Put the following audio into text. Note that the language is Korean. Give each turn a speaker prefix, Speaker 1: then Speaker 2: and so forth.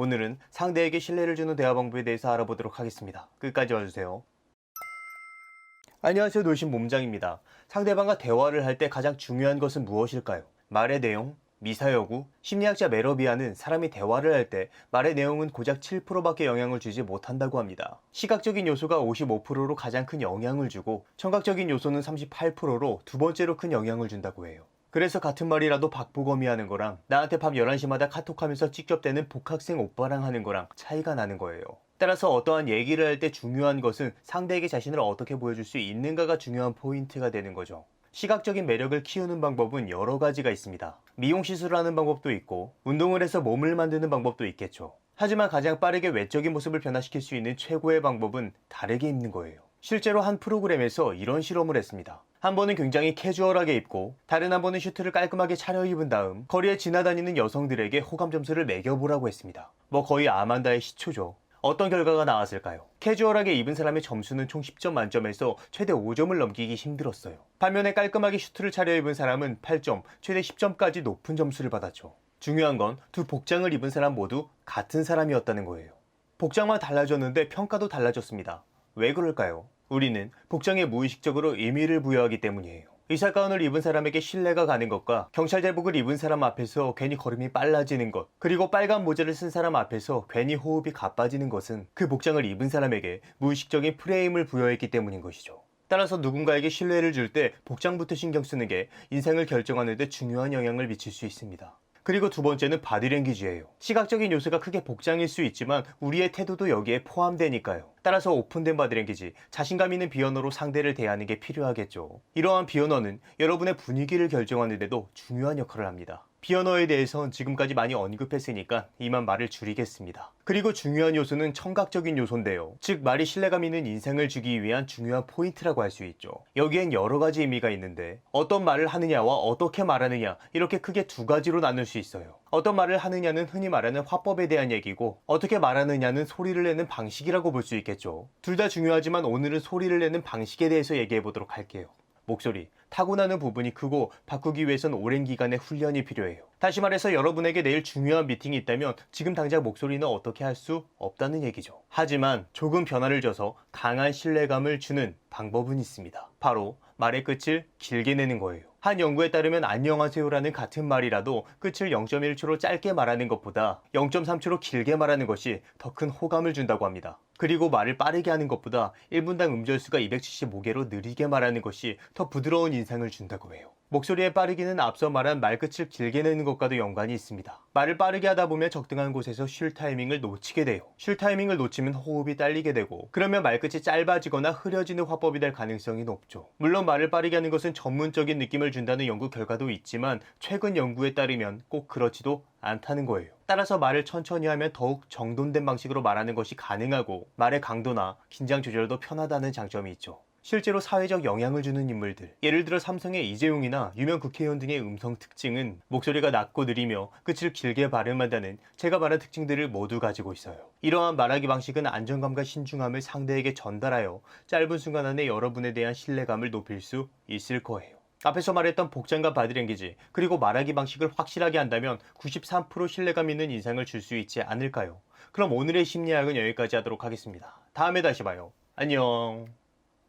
Speaker 1: 오늘은 상대에게 신뢰를 주는 대화 방법에 대해서 알아보도록 하겠습니다. 끝까지 와주세요. 안녕하세요. 놀신 몸장입니다. 상대방과 대화를 할 때 가장 중요한 것은 무엇일까요? 말의 내용, 미사여구, 심리학자 메러비아는 사람이 대화를 할 때 말의 내용은 고작 7%밖에 영향을 주지 못한다고 합니다. 시각적인 요소가 55%로 가장 큰 영향을 주고 청각적인 요소는 38%로 두 번째로 큰 영향을 준다고 해요. 그래서 같은 말이라도 박보검이 하는 거랑 나한테 밤 11시마다 카톡하면서 찍접대는 복학생 오빠랑 하는 거랑 차이가 나는 거예요. 따라서 어떠한 얘기를 할 때 중요한 것은 상대에게 자신을 어떻게 보여줄 수 있는가가 중요한 포인트가 되는 거죠. 시각적인 매력을 키우는 방법은 여러 가지가 있습니다. 미용 시술을 하는 방법도 있고, 운동을 해서 몸을 만드는 방법도 있겠죠. 하지만 가장 빠르게 외적인 모습을 변화시킬 수 있는 최고의 방법은 다르게 입는 거예요. 실제로 한 프로그램에서 이런 실험을 했습니다. 한 번은 굉장히 캐주얼하게 입고 다른 한 번은 슈트를 깔끔하게 차려입은 다음 거리에 지나다니는 여성들에게 호감 점수를 매겨보라고 했습니다. 뭐 거의 아만다의 시초죠. 어떤 결과가 나왔을까요? 캐주얼하게 입은 사람의 점수는 총 10점 만점에서 최대 5점을 넘기기 힘들었어요. 반면에 깔끔하게 슈트를 차려입은 사람은 8점, 최대 10점까지 높은 점수를 받았죠. 중요한 건 두 복장을 입은 사람 모두 같은 사람이었다는 거예요. 복장만 달라졌는데 평가도 달라졌습니다. 왜 그럴까요? 우리는 복장에 무의식적으로 의미를 부여하기 때문이에요. 의사 가운을 입은 사람에게 신뢰가 가는 것과 경찰 제복을 입은 사람 앞에서 괜히 걸음이 빨라지는 것, 그리고 빨간 모자를 쓴 사람 앞에서 괜히 호흡이 가빠지는 것은 그 복장을 입은 사람에게 무의식적인 프레임을 부여했기 때문인 것이죠. 따라서 누군가에게 신뢰를 줄 때 복장부터 신경 쓰는 게 인생을 결정하는 데 중요한 영향을 미칠 수 있습니다. 그리고 두 번째는 바디랭귀지예요. 시각적인 요소가 크게 복장일 수 있지만 우리의 태도도 여기에 포함되니까요. 따라서 오픈된 바디랭귀지, 자신감 있는 비언어로 상대를 대하는 게 필요하겠죠. 이러한 비언어는 여러분의 분위기를 결정하는 데도 중요한 역할을 합니다. 비언어에 대해선 지금까지 많이 언급했으니까 이만 말을 줄이겠습니다. 그리고 중요한 요소는 청각적인 요소인데요. 즉 말이 신뢰감 있는 인상을 주기 위한 중요한 포인트라고 할 수 있죠. 여기엔 여러 가지 의미가 있는데 어떤 말을 하느냐와 어떻게 말하느냐 이렇게 크게 두 가지로 나눌 수 있어요. 어떤 말을 하느냐는 흔히 말하는 화법에 대한 얘기고 어떻게 말하느냐는 소리를 내는 방식이라고 볼 수 있겠죠. 둘 다 중요하지만 오늘은 소리를 내는 방식에 대해서 얘기해 보도록 할게요. 목소리. 타고나는 부분이 크고 바꾸기 위해선 오랜 기간의 훈련이 필요해요. 다시 말해서 여러분에게 내일 중요한 미팅이 있다면 지금 당장 목소리는 어떻게 할 수 없다는 얘기죠. 하지만 조금 변화를 줘서 강한 신뢰감을 주는 방법은 있습니다. 바로 말의 끝을 길게 내는 거예요. 한 연구에 따르면 안녕하세요라는 같은 말이라도 끝을 0.1초로 짧게 말하는 것보다 0.3초로 길게 말하는 것이 더 큰 호감을 준다고 합니다. 그리고 말을 빠르게 하는 것보다 1분당 음절수가 275개로 느리게 말하는 것이 더 부드러운 인상을 준다고 해요. 목소리의 빠르기는 앞서 말한 말끝을 길게 내는 것과도 연관이 있습니다. 말을 빠르게 하다 보면 적당한 곳에서 쉴 타이밍을 놓치게 돼요. 쉴 타이밍을 놓치면 호흡이 딸리게 되고 그러면 말끝이 짧아지거나 흐려지는 화법이 될 가능성이 높죠. 물론 말을 빠르게 하는 것은 전문적인 느낌 을 준다는 연구 결과도 있지만 최근 연구에 따르면 꼭 그렇지도 않다는 거예요. 따라서 말을 천천히 하면 더욱 정돈된 방식으로 말하는 것이 가능하고 말의 강도나 긴장 조절도 편하다는 장점이 있죠. 실제로 사회적 영향을 주는 인물들, 예를 들어 삼성의 이재용이나 유명 국회의원 등의 음성 특징은 목소리가 낮고 느리며 끝을 길게 발음한다는 제가 말한 특징들을 모두 가지고 있어요. 이러한 말하기 방식은 안정감과 신중함을 상대에게 전달하여 짧은 순간 안에 여러분에 대한 신뢰감을 높일 수 있을 거예요. 앞에서 말했던 복장과 바디랭귀지 그리고 말하기 방식을 확실하게 한다면 93% 신뢰감 있는 인상을 줄 수 있지 않을까요? 그럼 오늘의 심리학은 여기까지 하도록 하겠습니다. 다음에 다시 봐요. 안녕.